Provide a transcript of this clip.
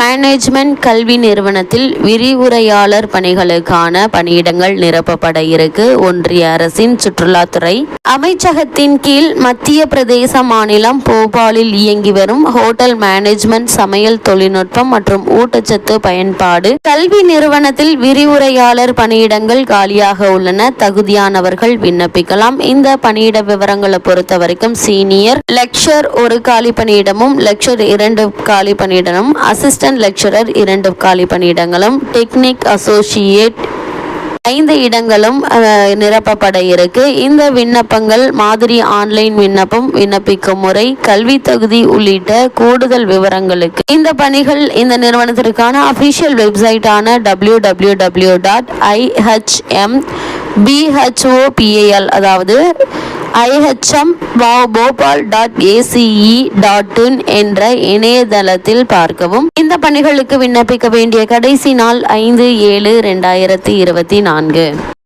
Management கல்வி நிறுவனத்தில் விரிவுரையாளர் பணிகளுக்கான பணியிடங்கள் நிரப்பப்பட இருக்கு. ஒன்றிய அரசின் சுற்றுலாத்துறை அமைச்சகத்தின் கீழ் மத்திய பிரதேச மாநிலம் போபாலில் இயங்கி வரும் ஹோட்டல் மேனேஜ்மெண்ட் சமையல் தொழில்நுட்பம் மற்றும் ஊட்டச்சத்து பயன்பாடு. கல்வி நிறுவனத்தில் விரிவுரையாளர் பணியிடங்கள் காலியாக உள்ளன. தகுதியானவர்கள் விண்ணப்பிக்கலாம். இந்த பணியிட விவரங்களை பொறுத்த வரைக்கும் சீனியர் லெக்சர் ஒரு காலி பணியிடமும் லெக்சர் இரண்டு காலி பணியிடமும் அசிஸ்டன்ட் லெக்சரர் இரண்டு காலி பணியிடங்களும் டெக்னிக் அசோசியேட் ஐந்து இடங்களும் நிரப்பப்பட இருக்கு. இந்த விண்ணப்பங்கள் மாதிரி ஆன்லைன் விண்ணப்பம் விண்ணப்பிக்கும் முறை கல்வி தகுதி உள்ளிட்ட கூடுதல் விவரங்களுக்கு. இந்த பணிகள் இந்த நிறுவனத்திற்கான official வெப்சைட்டான W W W dot IHM B H O P A L அதாவது IHM Bhopal dot A C E dot in என்ற இணையதளத்தில் பார்க்கவும். இந்த பணிகளுக்கு விண்ணப்பிக்க வேண்டிய கடைசி நாள் ஐந்து ஏழு ரெண்டாயிரத்தி இருபத்தி நான்கு.